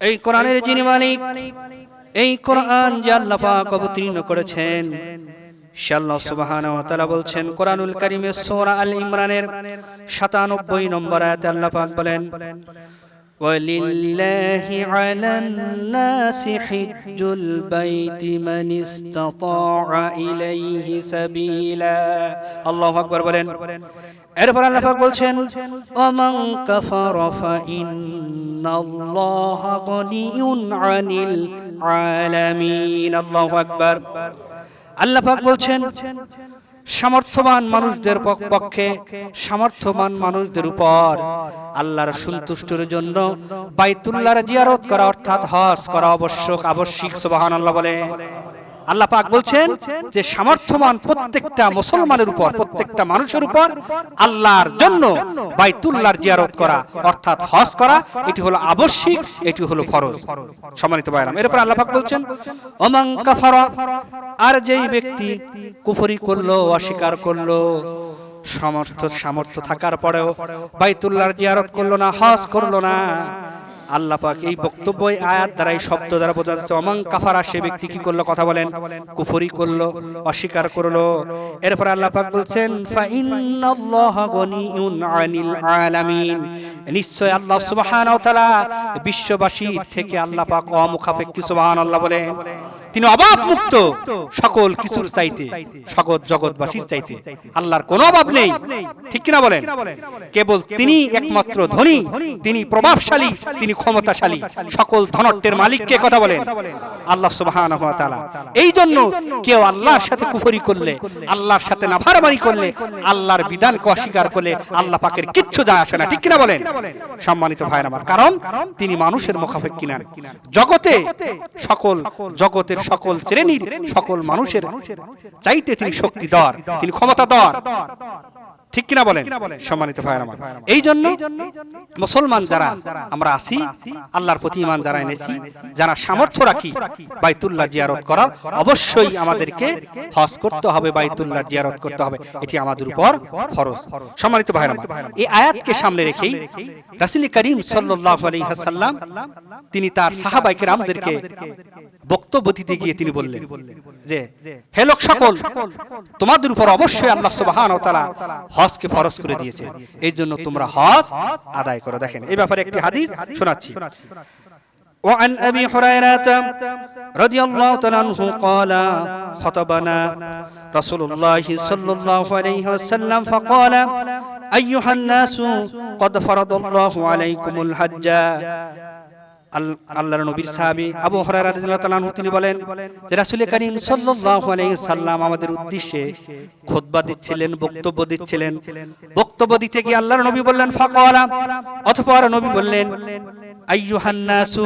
এই কোরআনের যিনি মালিক এই কোরআন যে আল্লাহ পাক অবতীর্ণ করেছেন সে আল্লাহ সুবহানাহু ওয়া তাআলা বলছেন কোরআনুল কারীমের সূরা আল ইমরানের 97 নম্বর আয়াতে আল্লাহ পাক বলেন ولله على الناس حج البيت من استطاع إليه سبيلا الله أكبر বলেন এরপর আল্লাহ পাক বলছেন ওমান কাফারা ফাইন্নাল্লাহা গনিয়ুন আনিল আলামিন। আল্লাহু আকবার। আল্লাহ পাক বলছেন সামর্থ্যবান মানুষদের পক্ষে সামর্থ্যবান মানুষদের উপর আল্লাহর সন্তুষ্টির জন্য বাইতুল্লাহর জিয়ারত করা অর্থাৎ হজ করা আবশ্যক আবশ্যিক সুবহানাল্লাহ বলে। আল্লাহ পাক বলছেন যে সামর্থ্যবান প্রত্যেকটা মুসলমানের উপর প্রত্যেকটা মানুষের উপর আল্লাহর জন্য বাইতুল্লাহর জিয়ারত করা অর্থাৎ হজ করা এটি হলো আবশ্যিক এটি হলো ফরজ। সম্মানিত ভাইরাম এরপর আল্লাহ পাক বলছেন ওমান কাফারা আর যেই ব্যক্তি কুফরি করল অস্বীকার করল সামর্থ্য সামর্থ্য থাকার পরেও বাইতুল্লাহর জিয়ারত করল না হজ করল না আল্লাহ পাক এই বক্তব্য আয়াত দ্বারা, এই শব্দ দ্বারা বোঝা যাচ্ছে অমাং কাফারা সে ব্যক্তি কি করল? কথা বলেন। কুফরি করল, অস্বীকার করল। এরপর আল্লাহ পাক বলছেন নিশ্চয় আল্লাহ সুবাহ বিশ্ববাসীর থেকে আল্লাহ পাক অমুখাপেক্ষী সুবহানাল্লাহ বলেন। তিনি অভাব মুক্ত সকল কিছুর চাইতে, সকল জগৎবাসীর চাইতে। আল্লাহর কোনো অভাব নেই। ঠিক কিনা বলেন? কেবল তিনি একমাত্র ধনী, তিনি প্রভাবশালী, তিনি ক্ষমতাশালী। সকল ধনট্টের মালিককে কথা বলেন? আল্লাহ তাআলা। এই জন্য কেউ আল্লাহর সাথে কুফরি করলে, আল্লাহর সাথে নাফরমানি করলে, আল্লাহর বিধানকে অস্বীকার করলে আল্লাহ পাকের কিচ্ছু যায় আসে না। ঠিক কিনা বলেন? সম্মানিত ভাইরা আমার, কারণ তিনি মানুষের মুখাপেক্ষী নন জগতে সকল জগতের সকল শ্রেণির সকল মানুষের চাইতে তিনি শক্তিধর তিনি ক্ষমতাধর। ঠিক কিনা বলেন? সম্মানিত ভাইয়ের আমার। এই জন্য মুসলমান যারা আমরা আছি, আল্লাহর প্রতি ইমান যারা এনেছি, যারা সামর্থ্য রাখি, বাইতুল্লাহ জিয়ারত করার, অবশ্যই আমাদেরকে হজ করতে হবে, বাইতুল্লাহ জিয়ারত করতে হবে। এটি আমাদের উপর ফরজ। সম্মানিত ভাইয়ের আমার, এই আয়াতকে সামনে রেখেই রাসূল করিম সাল্লাল্লাহু আলাইহি ওয়াসাল্লাম তিনি তার সাহাবায়ে কেরামদেরকে বক্তব্য দিতে গিয়ে তিনি বললেন যে, হে লোক সকল, তোমাদের উপর অবশ্যই আল্লাহ সুবহানাহু ওয়া তাআলা হজকে ফরজ করে দিয়েছে এই জন্য তোমরা হজ আদায় করো দেখেন এই ব্যাপারে একটি হাদিস শোনাচ্ছি وعن أبي هريرة رضي الله تعالى عنه قال خطبنا رسول الله صلى الله عليه وسلم فقال أيها الناس قد فرض الله عليكم الحج আল- আল্লাহর নবীর সাহাবি আবু তাআলা তিনি বলেন যে রাসূল করিম সাল্লাল্লাহু আলাইহি সাল্লাম আমাদের উদ্দেশ্যে খোদবা দিচ্ছিলেন বক্তব্য দিচ্ছিলেন। বক্তব্য দিতে গিয়ে আল্লাহর নবী বললেন ফাকালা অতঃপর নবী বললেন আইয়ুহান নাসু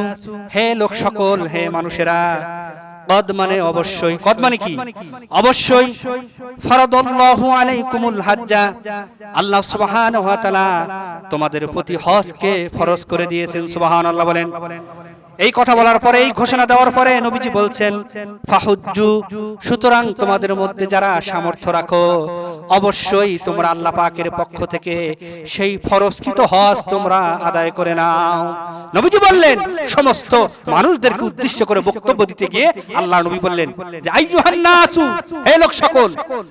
হে লোক সকল হে মানুষেরা কদ মানে অবশ্যই। কদ মানে কি? অবশ্যই। ফরাদাল্লাহু আলাইকুমুল হাজ্জা। আল্লাহ সুবহানাহু ওয়া তাআলা তোমাদের প্রতি হজকে ফরজ করে দিয়েছেন। সুবহানাল্লাহ বলেন। এই কথা বলার পরে, এই ঘোষণা দেওয়ার পরে নবীজি বলছেন, ফাহুজ্জু, সুতরাং তোমাদের মধ্যে যারা সামর্থ্য রাখো, অবশ্যই তোমরা আল্লাহ পাকের পক্ষ থেকে সেই ফরজকৃত হজ তোমরা আদায় করে নাও। নবীজি বললেন, সমস্ত মানুষদেরকে উদ্দেশ্য করে বক্তব্য দিতে গিয়ে আল্লাহ নবী বললেন যে, আইয়ুহান নাসু, হে লোক সকল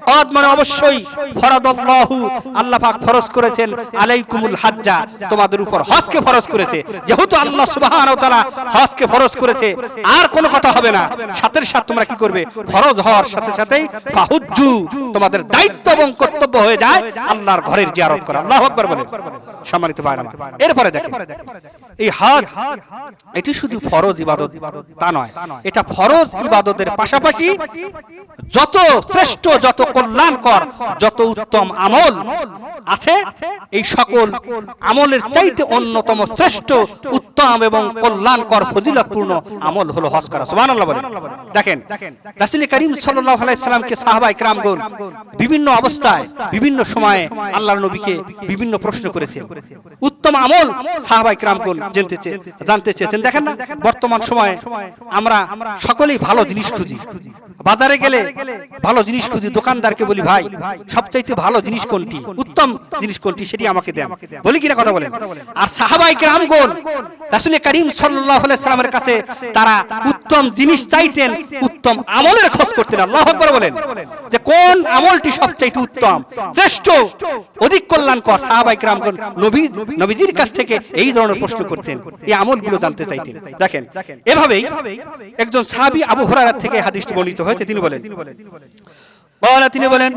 হজ মানে অবশ্যই ফরাদাল্লাহু, আল্লাহ পাক ফরজ করেছেন, আলাইকুমুল হাজ্জা, তোমাদের উপর হজকে ফরজ করেছে। যেহেতু আল্লাহ সুবহানাহু ওয়া তাআলা হজকে ফরজ করেছে, আর কোনো কথা হবে না। সাথে সাথে তোমরা কি করবে? ফরজ হওয়ার সাথে সাথেই ফাহুজ্জু তোমাদের দায়িত্ব এবং কর্তব্য হয়ে যায় আল্লাহর ঘরের জিয়ারত করা। আল্লাহু আকবার বলে সম্মানিত আমার। এরপরে দেখেন, এই হজ, এটি শুধু ফরজ ইবাদত তা নয়, এটা ফরজ ইবাদতের পাশাপাশি যত শ্রেষ্ঠ, যত কল্যাণকর, যত উত্তম আমল আছে, এই সকল আমলের চাইতে অন্যতম শ্রেষ্ঠ, উত্তম এবং কল্যাণকর ফজিলতপূর্ণ আমল হলো হজ করা। বলে দেখেন বিভিন্ন অবস্থায়, বিভিন্ন সময়ে আল্লাহ নবীকে বিভিন্ন প্রশ্ন করেছে উত্তম আমল সাহাবাই ইকরামগণ জানতে জানতে চেয়েছেন। দেখেন না, বর্তমান সময়ে আমরা সকলেই ভালো জিনিস খুঁজি। বাজারে গেলে ভালো জিনিস খুঁজি দোকানদারকে বলি ভাই সবচাইতে ভালো জিনিস কোনটি? উত্তম জিনিস কোনটি সেটি আমাকে দেন। বলি কিনা কথা বলেন? আর সাহাবাই গ্রামগণ রাসুল করিম সাল্লাহ সাল্লামের কাছে তারা উত্তম জিনিস চাইতেন উত্তম আমলের খোঁজ করতেন। আল্লাহ আকবার বলেন। যে কোন আমলটি সবচাইতে উত্তম? শ্রেষ্ঠ? অধিক কল্যাণকর সাহাবাই গ্রামগণ নবী নবীজির কাছ থেকে এই ধরনের প্রশ্ন করতেন। এই আমলগুলো জানতে চাইতেন। দেখেন এভাবেই একজন সাহাবী আবু হুরায়রা থেকে হাদিসটি বর্ণিত হয়েছে হয়েছে তিনি বলেন। বলা তিনি বলেন,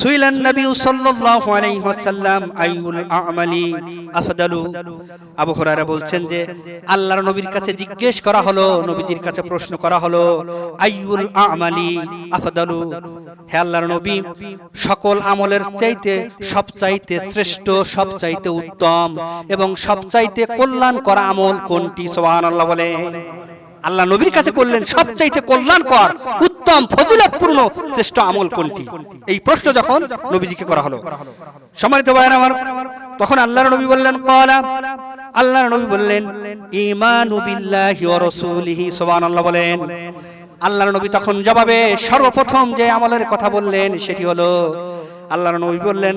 সুইলান নবী সাল্লাল্লাহু আলাইহি ওয়াসাল্লাম আইউল আমালি আফদালু। আবু হুরায়রা বলছেন যে, আল্লাহর নবীর কাছে জিজ্ঞেস করা হলো, নবীজির কাছে প্রশ্ন করা হলো আইউল আমালি আফদালু। হে আল্লাহর নবী, সকল আমলের চাইতে সবচাইতে শ্রেষ্ঠ, সবচাইতে উত্তম এবং সবচাইতে কল্যাণ করা আমল কোনটি? সুবহানাল্লাহ বলেন। আল্লাহ নবীর কাছে করলেন সবচাইতে কল্যাণকর উত্তম ফজিলতপূর্ণ শ্রেষ্ঠ আমল কোনটি? এই প্রশ্ন যখন নবীজিকে করা হলো। সম্মানিত ভাইয়ের আমার তখন আল্লাহর নবী বললেন কলা। আল্লাহর নবী বললেন ঈমানু বিল্লাহি ওয়া রাসূলিহি। সুবহানাল্লাহ বলেন। আল্লাহর নবী তখন জবাবে সর্বপ্রথম যে আমলের কথা বললেন সেটি হলো আল্লাহর নবী বললেন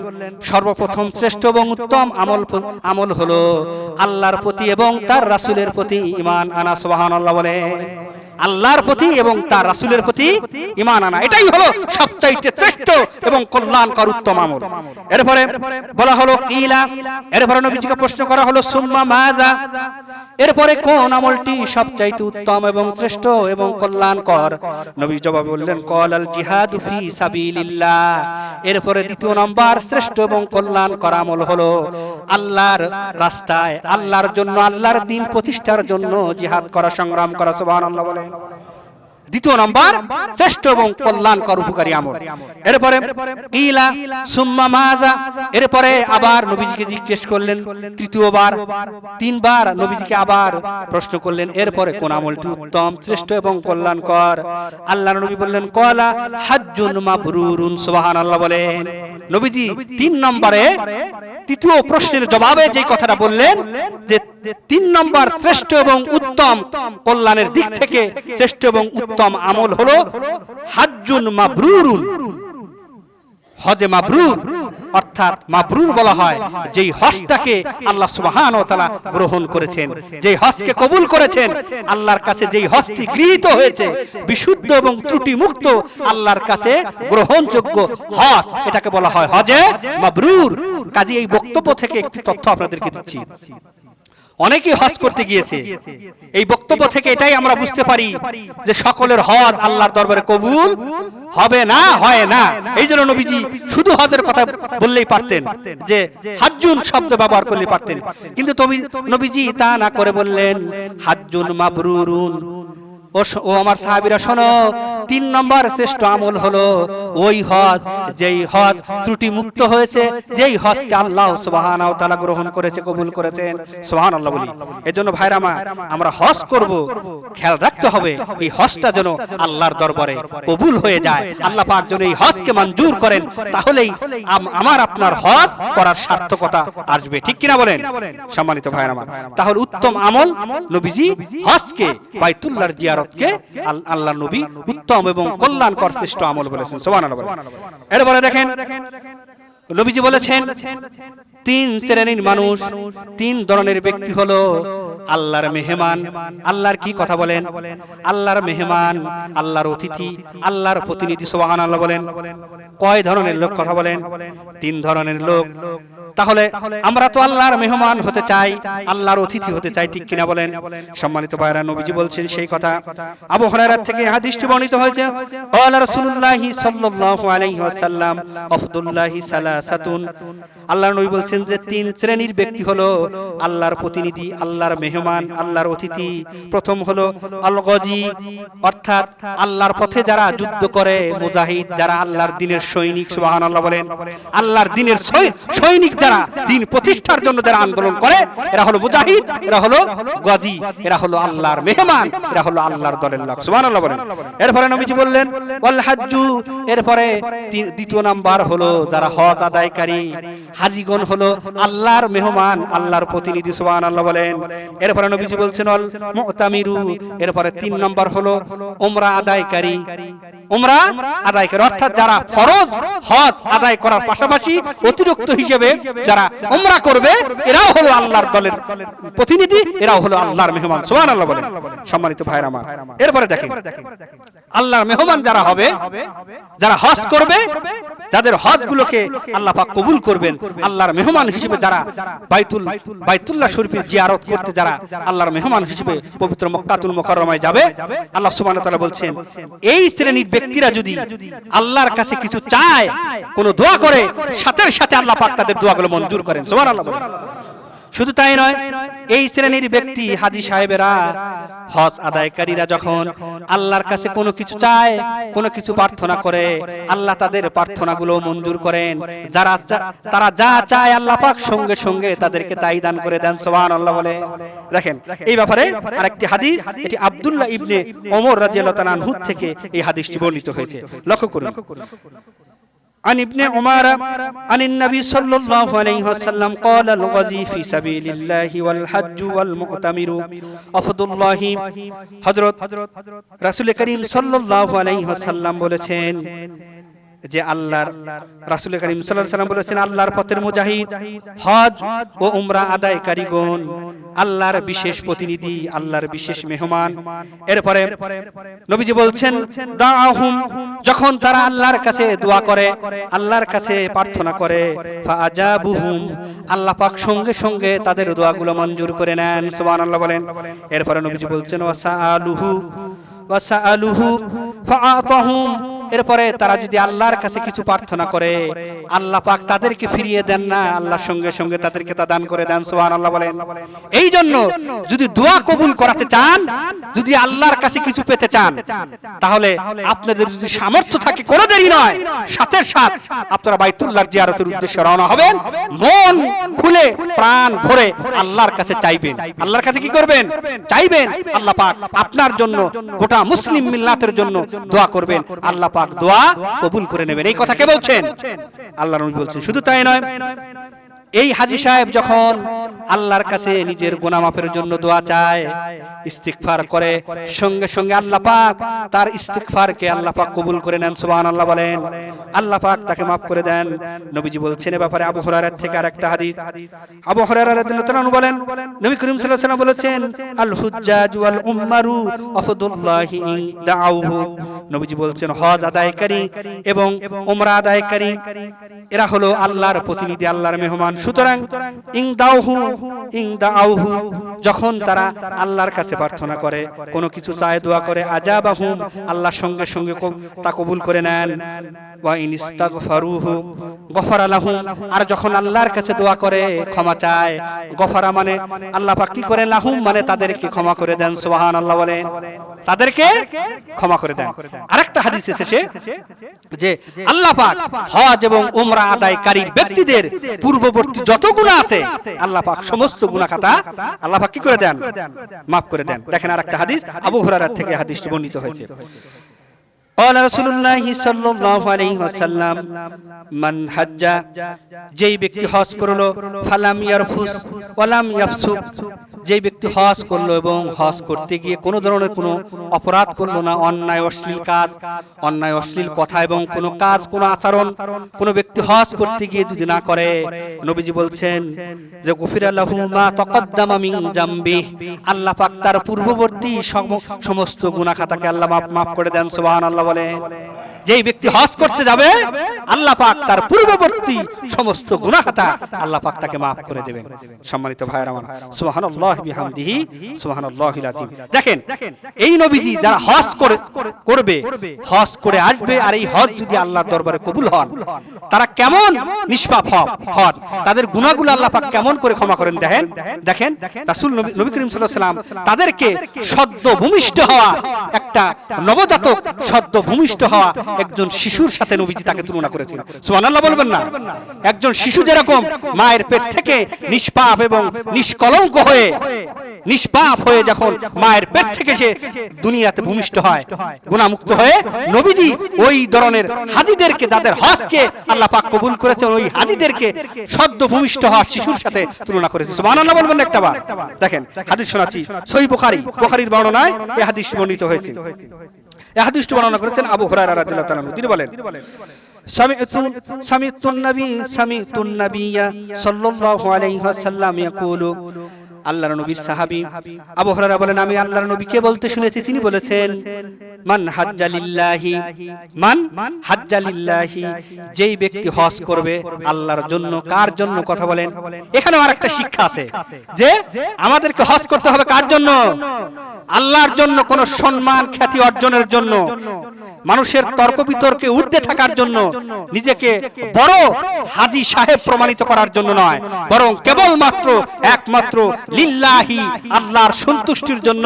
সর্বপ্রথম শ্রেষ্ঠ এবং উত্তম আমল আমল হলো আল্লাহর প্রতি এবং তার রাসুলের প্রতি ইমান আনা সোহান আল্লাহ বলে। আল্লাহর প্রতি এবং তার রাসূলের প্রতি ঈমান আনা। এটাই হলো সবচাইতে শ্রেষ্ঠ এবং কল্যাণকর উত্তম আমল। এরপরে বলা হলো ইলা, এরপরে নবীজিকে প্রশ্ন করা হলো, সুম্মা মাযা? এরপরে কোন আমলটি সবচাইতে উত্তম এবং শ্রেষ্ঠ এবং কল্যাণকর? নবী জবাব বললেন কল আল জিহাদ ফি সাবিলিল্লাহ। এরপরে দ্বিতীয় নম্বর, শ্রেষ্ঠ এবং কল্যাণকর আমল হলো আল্লাহর রাস্তায়, আল্লাহর জন্য, আল্লাহর দিন প্রতিষ্ঠার জন্য জিহাদ করা, সংগ্রাম করা, সুবহানাল্লাহ বলেন দ্বিতীয় নাম্বার, শ্রেষ্ঠ এবং কল্যাণকর উপকারী আমল। এরপরে, ইলা, সুম্মা মাজা এরপরে আবার নবীজিকে জিজ্ঞেস করলেন, তৃতীয়বার, তিনবার নবীজিকে আবার প্রশ্ন করলেন, এরপরে কোন আমলটি উত্তম, শ্রেষ্ঠ এবং কল্যাণকর? আল্লাহর নবী বললেন, কলা হাজ্জুন মাবরুরুন, সুবহানাল্লাহ বলেন। নবীজি তিন নম্বরে তৃতীয় প্রশ্নের জবাবে যে কথাটা বললেন, যে তিন নম্বর শ্রেষ্ঠ এবং উত্তম কল্যাণের দিক থেকে শ্রেষ্ঠ এবং উত্তম আমল হলো হাজ্জুন মাবরুরুন হজে মাবরুর, অর্থাৎ মাবরুর বলা হয়, যেই হজটাকে আল্লাহ সুবহান ও তাআলা গ্রহণ করেছেন, যেই হজকে কবুল করেছেন, আল্লাহর কাছে যেই হজটি গৃহীত হয়েছে, বিশুদ্ধ এবং ত্রুটি মুক্ত আল্লাহর কাছে গ্রহণযোগ্য হজ, এটাকে বলা হয় হজে মাবরুর। কাজে এই বক্তব্য থেকে একটি তথ্য আপনাদেরকে দিচ্ছি। অনেকেই হজ করতে গিয়েছে। এই বক্তব্য থেকে এটাই আমরা বুঝতে পারি যে সকলের হজ আল্লাহর দরবারে কবুল হবে না হয় না। এই জন্য নবীজি শুধু হজের কথা বললেই পারতেন যে হাজুন শব্দ ব্যবহার করলে পারতেন। কিন্তু তুমি নবীজি তা না করে বললেন হাজুন মাবরুরুন। ও আমার সাহাবীরা শোনো, তিন নম্বর শ্রেষ্ঠ আমল হলো, ওই হজ, যেই হজ ত্রুটি মুক্ত হয়েছে, যেই হজকে আল্লাহ সুবহানাহু ওয়া তাআলা গ্রহণ করেছে, কবুল করেছেন। সুবহানাল্লাহ বলি। এজন্য ভাইরা আমার হজ করব, খেয়াল রাখতে হবে, এই হজটা যেন আল্লাহর দরবারে কবুল হয়ে যায়। আল্লাহ পাক যেন এই হজকে মঞ্জুর করেন, তাহলেই আমার আপনার হজ করার সার্থকতা আসবে। ঠিক কিনা বলেন? সম্মানিত ভাইরা আমার, তাহলে উত্তম আমল নবীজি হজকে বাইতুল্লাহর জিয়ারতকে আল- আল্লাহ নবী উত্তম এবং কল্যাণকর শ্রেষ্ঠ আমল বলেছেন। সুবহানাল্লাহ এরপরে দেখেন নবীজি বলেছেন তিন শ্রেণির মানুষ তিন ধরনের ব্যক্তি হলো আল্লাহর মেহমান। আল্লাহর কি কথা বলেন? আল্লাহর মেহমান আল্লাহর অতিথি আল্লাহর প্রতিনিধি সুবহানাল্লাহ বলেন। কয় ধরনের লোক কথা বলেন? তিন ধরনের লোক। তাহলে আমরা তো আল্লাহর মেহমান হতে চাই আল্লাহর অতিথি হতে চাই ঠিক কিনা বলেন? সম্মানিত ভাইরা নবীজি বলছেন সেই কথা। আবু হরারা থেকে হাদিসটি বর্ণিত হয়েছে আল্লাহ রাসূলুল্লাহি সাল্লাল্লাহু আলাইহি ওয়াসাল্লাম আফদুল্লাহি সালাসাতুন। আল্লাহর নবী বলছেন যে তিন শ্রেণির ব্যক্তি হলো আল্লাহর প্রতিনিধি আল্লাহর মেহমান আল্লাহর অতিথি। প্রথম হলো আল গজি অর্থাৎ আল্লাহর পথে যারা যুদ্ধ করে মুজাহিদ যারা আল্লাহর দিনের সৈনিক সুবহানাল্লাহ বলেন। আল্লাহর দিনের সৈনিক যারা দিন প্রতিষ্ঠার জন্য যারা আন্দোলন করে, এরা হলো মুজাহিদ, এরা হলো গাজী এরা হলো আল্লাহর মেহমান, এরা হলো আল্লাহর দলের লোক। সুবহানাল্লাহ বলেন। এরপরে নবীজি বললেন, ওয়াল হাজ্জু এরপরে দ্বিতীয় নাম্বার হলো যারা হজ আদায়কারী, হাজিগণ হলো আল্লাহর মেহমান, আল্লাহর প্রতিনিধি, সুবহানাল্লাহ বলেন। এরপরে নবীজি বলছেন অল মুতামিরু এরপরে তিন নাম্বার হলো উমরা আদায়কারী। উমরা আদায়কারী অর্থাৎ যারা ফরজ হজ আদায় করার পাশাপাশি অতিরিক্ত হিসেবে যারা উমরা করবে, এরাও হলো আল্লাহর দলের প্রতিনিধি, এরাও হলো আল্লাহর মেহমান। সুবহানাল্লাহ বলেন। সম্মানিত ভাইরা আমার। এরপরে দেখেন, আল্লাহর মেহমান যারা হবে, যারা হজ করবে, যাদের হজ গুলোকে আল্লাহ পাক কবুল করবেন, আল্লাহর মেহমান হিসেবে যারা বাইতুল বাইতুল্লাহ শরীফের জিয়ারত করতে যারা আল্লাহর মেহমান হিসেবে পবিত্র মক্কাতুল মুকাররমায় যাবে, আল্লাহ সুবহানাহু তাআলা বলছেন, এই শ্রেণির ব্যক্তিরা যদি আল্লাহর কাছে কিছু চায়, কোনো দোয়া করে, সাথে সাথে আল্লাহ পাক তাদের দোয়াগুলো মঞ্জুর করেন সুবহানাল্লাহ। শুধু তাই নয়, এই শ্রেণির ব্যক্তি হাজি সাহেবেরা, হজ আদায়কারীরা যখন আল্লাহর কাছে কোনো কিছু চায়, কোনো কিছু প্রার্থনা করে, আল্লাহ তাদের প্রার্থনাগুলো মঞ্জুর করেন। যারা তারা যা চায় আল্লাহ পাক সঙ্গে সঙ্গে তাদেরকে তাই দান করে দেন সোহান আল্লাহ বলে। দেখেন, এই ব্যাপারে আরেকটি হাদিস, এটি আব্দুল্লাহ ইবনে ওমর রাদিয়াল্লাহু তাআলা আনহু থেকে এই হাদিসটি বর্ণিত হয়েছে। লক্ষ্য করুন। عن ابن عمر عن النبي صلى الله عليه وسلم قال الغزي في سبيل الله والحج والمؤتمر أفضل الله حضرت رسول করিম সাল্লাল্লাহু আলাইহি ওয়াসাল্লাম বলেছেন যে আল্লাহর রাসূল করিম ওয়াসাল্লাম বলেছেন আল্লাহর পথের মুজাহিদ হজ ও উমরা আদায়কারীগণ আল্লাহর বিশেষ প্রতিনিধি আল্লাহর বিশেষ মেহমান। এরপরে নবীজি বলছেন দাআহুম যখন তারা আল্লাহর কাছে দোয়া করে আল্লাহর কাছে প্রার্থনা করে ফাআজাবুহুম আল্লাহ পাক সঙ্গে সঙ্গে তাদের দোয়াগুলো মঞ্জুর করে নেন সুবহানাল্লাহ বলেন। এরপরে নবীজি বলছেন ওয়াসাআলুহু ওয়াসাআলুহু ফাআতাহুম এরপরে তারা যদি আল্লাহর কাছে কিছু প্রার্থনা করে, আল্লাহ পাক তাদেরকে ফিরিয়ে দেন না আল্লাহর সঙ্গে সঙ্গে তাদেরকে তা দান করে দেন, সুবহানাল্লাহ বলেন। এই জন্য যদি দোয়া কবুল করাতে চান, যদি আল্লাহর কাছে কিছু পেতে চান, তাহলে আপনাদের যদি সামর্থ্য থাকে, কোনো দেরি নয়। সাথে সাথ আপনারা বাইতুল্লাহর জিয়ারতের উদ্দেশ্যে রওনা হবেন। মন খুলে, প্রাণ ভরে আল্লাহর কাছে চাইবেন। আল্লাহর কাছে কি করবেন? চাইবেন। আল্লাহ পাক আপনার জন্য গোটা মুসলিম মিল্লাতের জন্য দোয়া করবেন। আল্লাহ পাক দোয়া কবুল করে নেবেন। এই কথা কে বলছেন? আল্লাহ নবী বলছেন শুধু তাই নয় এই হাজি সাহেব যখন আল্লাহর কাছে নিজের গুনাহ মাফের জন্য দোয়া চায়, ইস্তিগফার করে, সঙ্গে সঙ্গে আল্লাহ পাক তার ইস্তিগফারকে আল্লাহ পাক কবুল করে নেন, সুবহানাল্লাহ বলেন। আল্লাহ পাক তাকে মাফ করে দেন। নবীজি বলছেন, এ ব্যাপারে আবু হুরায়রা থেকে আরেকটা হাদিস। আবু হুরায়রা রাদিয়াল্লাহু আনহু বলেন, নবী করিম সাল্লাল্লাহু আলাইহি ওয়াসাল্লাম বলেছেন আল হুজ্জাজ ওয়াল উম্মারু আফদুল্লাহি দাউহু নবীজি বলছেন, হজ আদায়কারী এবং উমরা আদায়কারী, এরা হলো আল্লাহর প্রতিনিধি, আল্লাহর মেহমান। সুতরাং ইং দাউহু ইং দাউহু যখন তারা আল্লাহর কাছে প্রার্থনা করে, কোনো কিছু চায়, দোয়া করে, আজাবাহুম, আল্লাহর সঙ্গে সঙ্গে তা কবুল করে নেন। ওয়া ইন ইস্তাগফারুহু গফারা লাহুম আর যখন আল্লাহর কাছে দোয়া করে, ক্ষমা চায়। গফারা মানে আল্লাহ পাক কি করে লাহুম মানে তাদেরকে ক্ষমা করে দেন, সুবহানাল্লাহ বলেন তাদেরকে ক্ষমা করে দেন। আরেকটা হাদিস এসেছে যে আল্লাহ পাক হজ এবং উমরা আদায়কারীর ব্যক্তিদের পূর্ববর্তী যত গুনাহ আছে, আল্লাহ পাক সমস্ত গুনাহ খাতা আল্লাহ পাক কি করে দেন? মাফ করে দেন। দেখেন আরেকটা হাদিস, আবু হুরায়রা থেকে হাদিসটি বর্ণিত হয়েছে। قال رسول الله صلى الله عليه وسلم من حج যেই ব্যক্তি হজ করলো ফালাম ইয়ারফুস ওয়ালাম ইয়াফসুক যেই ব্যক্তি হজ করল এবং হজ করতে গিয়ে কোনো ধরনের কোনো অপরাধ করল না, অন্যায়, অশ্লীল কাজ, অন্যায়, অশ্লীল কথা এবং কোনো কাজ, কোনো আচরণ, কোনো ব্যক্তি হজ করতে গিয়ে যদি না করে, নবীজি বলছেন যে, গফির আল্লাহ মা তাকাদ্দামা জামবি। আল্লাহ পাক তার পূর্ববর্তী সম- সমস্ত গুনাহ খাতাকে আল্লাহ মাফ করে দেন, সুবহানাল্লাহ বলে যেই ব্যক্তি হজ করতে যাবে, আল্লাহ পাক তার পূর্ববর্তী সমস্ত গুনাহটা আল্লাহ পাক তাকে মাফ করে দেবেন। সম্মানিত ভাইয়ের আমার, সুবহানাল্লাহ বিহামদিহি, সুবহানাল্লাহিল আযীম। দেখেন, এই নবীজি যারা হজ করে করবে, হজ করে আসবে, আর এই হজ যদি আল্লাহর দরবারে কবুল হন তারা কেমন নিষ্পাপ হন? তাদের গুণাগুলো আল্লাহ পাক কেমন করে ক্ষমা করেন দেখেন। দেখেন রাসূল নবী করিম সাল্লাল্লাহু আলাইহি সাল্লাম তাদেরকে সদ্য ভূমিষ্ঠ হওয়া একটা নবজাতক সদ্য ভূমিষ্ঠ হওয়া একজন শিশুর সাথে নবীজি তাকে তুলনা করেছেন। সুবহানাল্লাহ বলবেন না। একজন শিশু যেরকম মায়ের পেট থেকে নিষ্পাপ এবং নিষ্কলঙ্ক হয়ে নিষ্পাপ হয়ে যখন মায়ের পেট থেকে সে দুনিয়াতে ভূমিষ্ঠ হয়। গুণামুক্ত হয়ে নবীজি ওই ধরনের হাজিদেরকে যাদের হজকে আল্লাহ পাক কবুল করেছেন ওই হাজিদেরকে সদ্য ভূমিষ্ঠ হওয়া শিশুর সাথে তুলনা করেছে সুবহানাল্লাহ বলবেন না একটা বার দেখেন হাদিস শোনাচ্ছি সহি বুখারী বুখারীর বর্ণনায় এই হাদিস বর্ণিত হয়েছে এই হাদিসটি বর্ণনা করেছেন আবু হুরায়রা রাদিয়াল্লাহু তাআলা আনহু। তিনি বলেন سمعت سمعت النبي سمعت النبي صلى الله عليه وسلم يقول আল্লাহর নবীর সাহাবী। আবু বলেন আমি আল্লাহর নবীকে বলতে শুনেছি। তিনি বলেছেন মান হাজ্জালিল্লাহি মান হাজ্জালিল্লাহি যেই ব্যক্তি হজ করবে আল্লাহর জন্য কার জন্য কথা বলেন? এখানে আর একটা শিক্ষা আছে যে আমাদেরকে হজ করতে হবে কার জন্য? আল্লাহর জন্য কোন সম্মান খ্যাতি অর্জনের জন্য। মানুষের তর্ক বিতর্কে ঊর্ধ্বে থাকার জন্য নিজেকে বড় হাজি সাহেব প্রমাণিত করার জন্য নয় বরং কেবলমাত্র একমাত্র লিল্লাহি আল্লাহর সন্তুষ্টির জন্য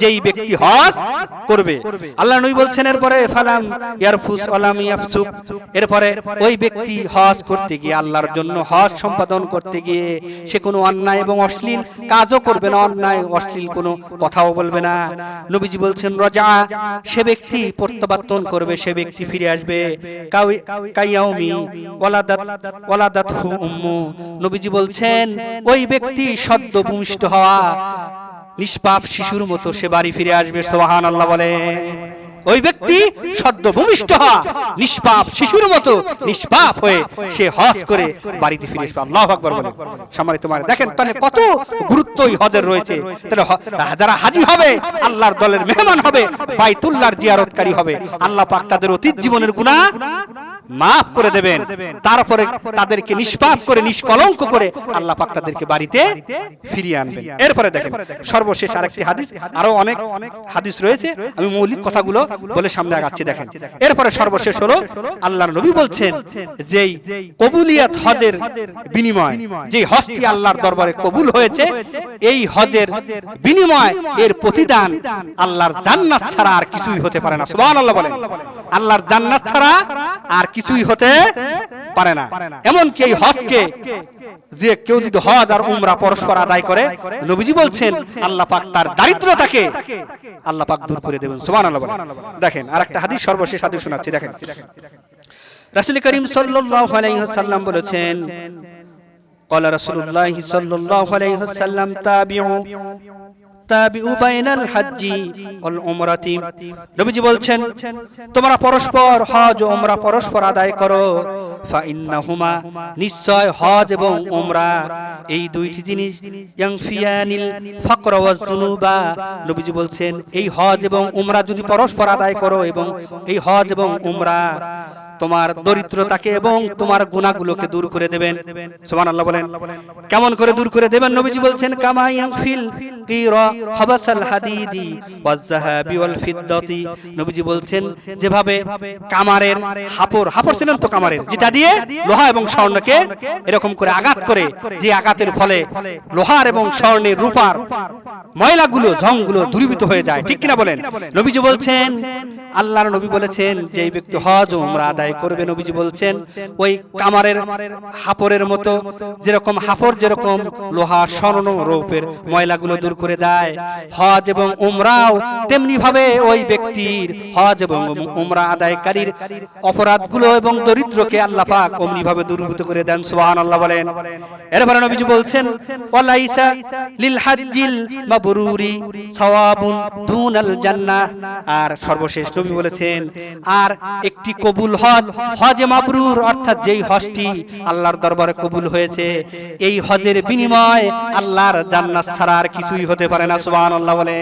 যেই ব্যক্তি হজ করবে। আল্লাহ নবী বলছেন এরপরে ফালাম ইয়ারফুস ওয়ালাম ইয়াফসুক। এরপরে ওই ব্যক্তি হজ করতে গিয়ে আল্লাহর জন্য হজ সম্পাদন করতে গিয়ে সে কোনো অন্যায় এবং অশ্লীল কাজও করবে না অন্যায় অশ্লীল কোনো কথাও বলবে না। নবীজি বলছেন রজা সে ব্যক্তি প্রত্যাবর্তন করবে সে ব্যক্তি ফিরে আসবে। কাউ- কাইয়াউমি ওয়ালাদাত ওয়ালাদাতহু উম্মু। নবীজি বলছেন ওই ব্যক্তি সদ্য ভূমিষ্ঠ হওয়া। নিষ্পাপ শিশুর মতো সে বাড়ি ফিরে আসবে সোহান আল্লাহ বলে ওই ব্যক্তি সদ্য ভূমিষ্ঠ হওয়া, নিষ্পাপ শিশুর মতো নিষ্পাপ হয়ে সে হজ করে বাড়িতে ফিরে আসবে। আল্লাহ আকবর বলে। সম্মানিত তোমার দেখেন তাহলে কত গুরুত্ব ওই হজের রয়েছে। তাহলে যারা হাজি হবে, আল্লাহর দলের মেহমান হবে, বাইতুল্লাহর জিয়ারতকারী হবে। আল্লাহ পাক তাদের অতীত জীবনের গুনাহ মাফ করে দেবেন। তারপরে তাদেরকে নিষ্পাপ করে নিষ্কলঙ্ক করে আল্লাহ পাক তাদেরকে বাড়িতে ফিরিয়ে আনবেন। এরপরে দেখেন সর্বশেষ আরেকটি হাদিস আরও অনেক হাদিস রয়েছে। আমি মৌলিক কথাগুলো বলে সামনে আগাচ্ছি দেখেন। এরপরে সর্বশেষ হলো আল্লাহর নবী বলছেন যেই কবুলিয়াত হজের বিনিময় যে হজটি আল্লাহর দরবারে কবুল হয়েছে এই হজের বিনিময় এর প্রতিদান আল্লাহর জান্নাত ছাড়া আর কিছুই হতে পারে না। সুবহানাল্লাহ বলেন। আল্লাহর জান্নাত ছাড়া আর কিছুই হতে পারে না এমনকি এই হজকে যে কেউ যদি হজ আর উমরা পরস্পর আদায় করে নবীজি বলছেন আল্লাহ পাক তার দারিদ্রতাকে আল্লাহ পাক দূর করে দেবেন সুবহানাল্লাহ বলেন দেখেন আর একটা হাদিস সর্বশেষ হাদিস শোনাচ্ছি দেখেন রাসূল করিম সাল্লাল্লাহু আলাইহি ওয়াসাল্লাম বলেছেন قال رسول الله صلى الله عليه وسلم تابعوا তোমরা পরস্পর হজ ও উমরা পরস্পর আদায় করো ইন্নাহুমা নিশ্চয় হজ এবং উমরা এই দুইটি জিনিস নবীজি বলছেন এই হজ এবং উমরা যদি পরস্পর আদায় করো এবং এই হজ এবং উমরা তোমার দরিদ্রতাকে এবং তোমার গুণাগুলোকে দূর করে দেবেন। সুবহানাল্লাহ বলেন। কেমন করে দূর করে দেবেন? নবীজি বলছেন কামা ইয়াংফিল কিরা খাবাসাল হাদিদি ওয়াজ যাহাবি ওয়াল ফিদ্দাতি। নবীজি বলছেন যেভাবে কামারের হাপর হাপর ছিলেন তো কামারের। যেটা দিয়ে লোহা এবং স্বর্ণকে এরকম করে আঘাত করে যে আঘাতের ফলে লোহার এবং স্বর্ণের রূপার ময়লাগুলো ঝংগুলো দূরীভূত হয়ে যায়। ঠিক কিনা বলেন? নবীজি বলছেন আল্লাহর নবী বলেছেন যে ব্যক্তি হজ ও উমরা আদায় করবে নবীজি বলছেন ওই কামারের হাপরের মতো যেরকম হাপর যেরকম লোহা স্বর্ণ রূপের ময়লাগুলো দূর করে দেয়। হজ এবং উমরাও তেমনি ভাবে ওই ব্যক্তির হজ এবং উমরা আদায়কারীর অপরাধগুলো এবং দরিদ্রকে আল্লাহ পাক অমনি ভাবে দূরীভূত করে দেন। সুবহানাল্লাহ বলেন। এরপরে নবীজি বলছেন ওয়ালাইসা লিল হাজ্জিল মাবরুরি সওয়াবুন দুনাল জান্নাহ। আর সর্বশেষ নবী বলেছেন আর একটি কবুল হজ হজে মাবরুর, অর্থাৎ যেই হজটি আল্লাহর দরবারে কবুল হয়েছে, এই হজের বিনিময় আল্লাহর জান্নাত ছাড়া আর কিছুই হতে পারে না, সুবহানাল্লাহ বলে।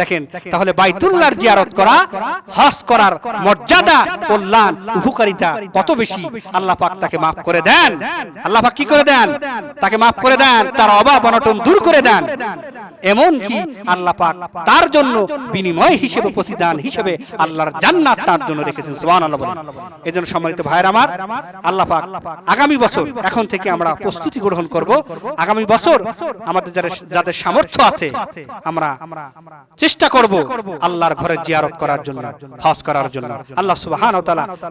দেখেন, তাহলে বাইতুল্লাহর জিয়ারত করা, হজ করার মর্যাদা, কল্যাণ, উপকারিতা কত বেশি? আল্লাহ পাক তাকে মাফ করে দেন। আল্লাহ পাক কি করে দেন? তাকে মাফ করে দেন, তার অভাব অনটন দূর করে দেন। এমন কি আল্লাহ পাক তার জন্য বিনিময় হিসেবে প্রতিদান হিসেবে আল্লাহর জান্নাত তার জন্য রেখেছেন। সুবহানাল্লাহ বলেন। এজন্য সম্মানিত ভাইয়ের আমার আল্লাহ পাক আগামী বছর এখন থেকে আমরা প্রস্তুতি গ্রহণ করব। আগামী বছর আমাদের যারা যাদের সামর্থ্য আছে আমরা চেষ্টা করব আল্লাহর ঘরে জিয়ারত করার জন্য হজ করার জন্য। আল্লাহ সুবহান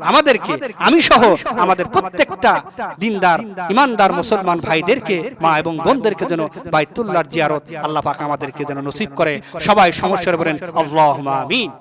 আমাদেরকে আমি সহ আমাদের প্রত্যেকটা দিনদার ইমানদার মুসলমান ভাইদেরকে মা এবং বোনদেরকে যেন বাইতুল্লাহর জিয়ারত আল্লাহ পাক আমাদেরকে যেন নসিব করে। সবাই সমস্যার বলেন আল্লাহ আমিন।